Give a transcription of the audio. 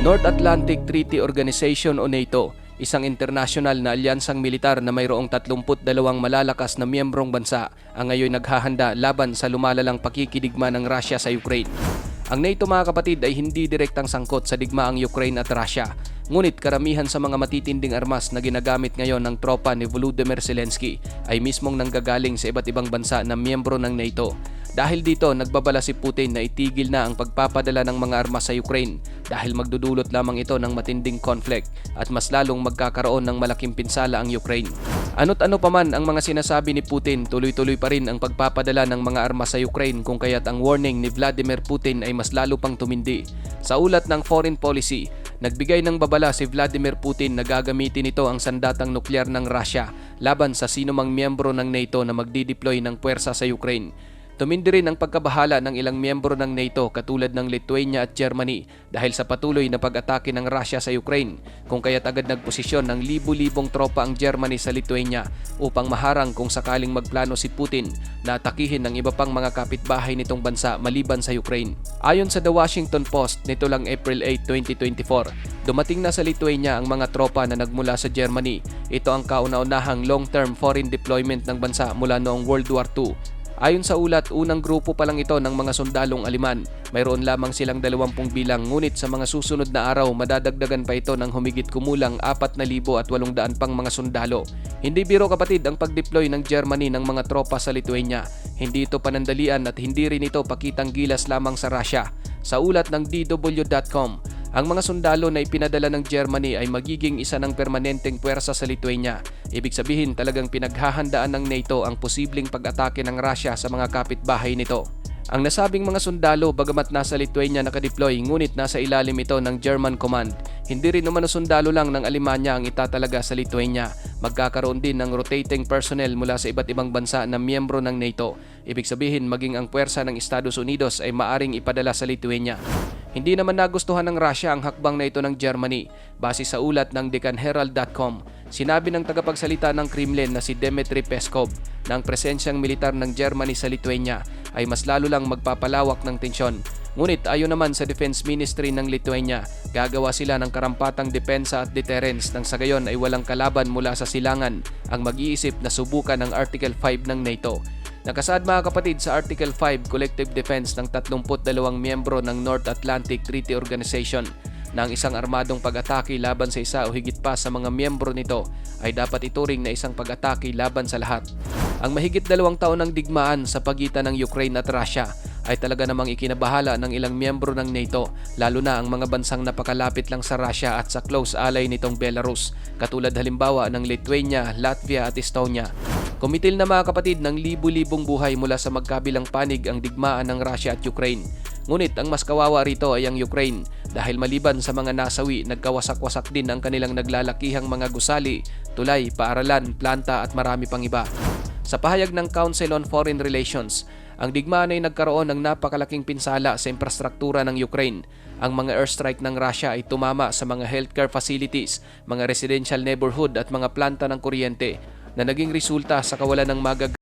North Atlantic Treaty Organization o NATO, isang internasyonal na alyansang militar na mayroong 32 malalakas na miyembrong bansa ang ngayon naghahanda laban sa lumalalang pakikidigma ng Russia sa Ukraine. Ang NATO mga kapatid ay hindi direktang sangkot sa digmaang Ukraine at Russia, ngunit karamihan sa mga matitinding armas na ginagamit ngayon ng tropa ni Volodymyr Zelensky ay mismong nanggagaling sa iba't ibang bansa na miyembro ng NATO. Dahil dito, nagbabala si Putin na itigil na ang pagpapadala ng mga armas sa Ukraine dahil magdudulot lamang ito ng matinding conflict at mas lalong magkakaroon ng malaking pinsala ang Ukraine. Ano't ano paman ang mga sinasabi ni Putin, tuloy-tuloy pa rin ang pagpapadala ng mga armas sa Ukraine kung kaya't ang warning ni Vladimir Putin ay mas lalo pang tumindi. Sa ulat ng foreign policy, nagbigay ng babala si Vladimir Putin na gagamitin ito ang sandatang nuklear ng Russia laban sa sinumang miyembro ng NATO na magdideploy ng puwersa sa Ukraine. Tumindi rin ang pagkabahala ng ilang miyembro ng NATO katulad ng Lithuania at Germany dahil sa patuloy na pag-atake ng Russia sa Ukraine kung kaya't agad nagposisyon ng libu-libong tropa ang Germany sa Lithuania upang maharang kung sakaling magplano si Putin na atakihin ng iba pang mga kapitbahay nitong bansa maliban sa Ukraine. Ayon sa The Washington Post nito lang April 8, 2024, dumating na sa Lithuania ang mga tropa na nagmula sa Germany. Ito ang kauna-unahang long-term foreign deployment ng bansa mula noong World War II Ayon sa ulat, unang grupo pa lang ito ng mga sundalong Aliman. Mayroon lamang silang 20 bilang ngunit sa mga susunod na araw madadagdagan pa ito ng humigit kumulang 4,800 pang mga sundalo. Hindi biro kapatid ang pag-deploy ng Germany ng mga tropa sa Lithuania. Hindi ito panandalian at hindi rin ito pakitang gilas lamang sa Russia. Sa ulat ng DW.com, ang mga sundalo na ipinadala ng Germany ay magiging isa ng permanenteng puwersa sa Lithuania. Ibig sabihin talagang pinaghahandaan ng NATO ang posibleng pag-atake ng Russia sa mga kapitbahay nito. Ang nasabing mga sundalo bagamat nasa Lithuania nakadeploy ngunit nasa ilalim ito ng German Command. Hindi rin umano sundalo lang ng Alemanya ang itatalaga sa Lithuania. Magkakaroon din ng rotating personnel mula sa iba't ibang bansa na miyembro ng NATO. Ibig sabihin maging ang puwersa ng Estados Unidos ay maaring ipadala sa Lithuania. Hindi naman nagustuhan ng Russia ang hakbang na ito ng Germany. Base sa ulat ng decanherald.com, sinabi ng tagapagsalita ng Kremlin na si Dmitry Peskov na ang presensyang militar ng Germany sa Lithuania ay mas lalo lang magpapalawak ng tensyon. Ngunit ayon naman sa Defense Ministry ng Lithuania, gagawa sila ng karampatang depensa at deterrence nang sa gayon ay walang kalaban mula sa silangan ang mag-iisip na subukan ng Article 5 ng NATO. Nakasaad mga kapatid sa Article 5 Collective Defense ng 32 miyembro ng North Atlantic Treaty Organization na ang isang armadong pag-atake laban sa isa o higit pa sa mga miyembro nito ay dapat ituring na isang pag-atake laban sa lahat. Ang mahigit dalawang taon ng digmaan sa pagitan ng Ukraine at Russia ay talaga namang ikinabahala ng ilang miyembro ng NATO, lalo na ang mga bansang napakalapit lang sa Russia at sa close ally nitong Belarus, katulad halimbawa ng Lithuania, Latvia at Estonia. Kumitil na mga kapatid ng libu-libong buhay mula sa magkabilang panig ang digmaan ng Russia at Ukraine. Ngunit ang mas kawawa rito ay ang Ukraine dahil maliban sa mga nasawi, nagkawasak-wasak din ang kanilang naglalakihang mga gusali, tulay, paaralan, planta at marami pang iba. Sa pahayag ng Council on Foreign Relations, ang digmaan ay nagkaroon ng napakalaking pinsala sa infrastruktura ng Ukraine. Ang mga airstrike ng Russia ay tumama sa mga healthcare facilities, mga residential neighborhood at mga planta ng kuryente na naging resulta sa kawalan ng magag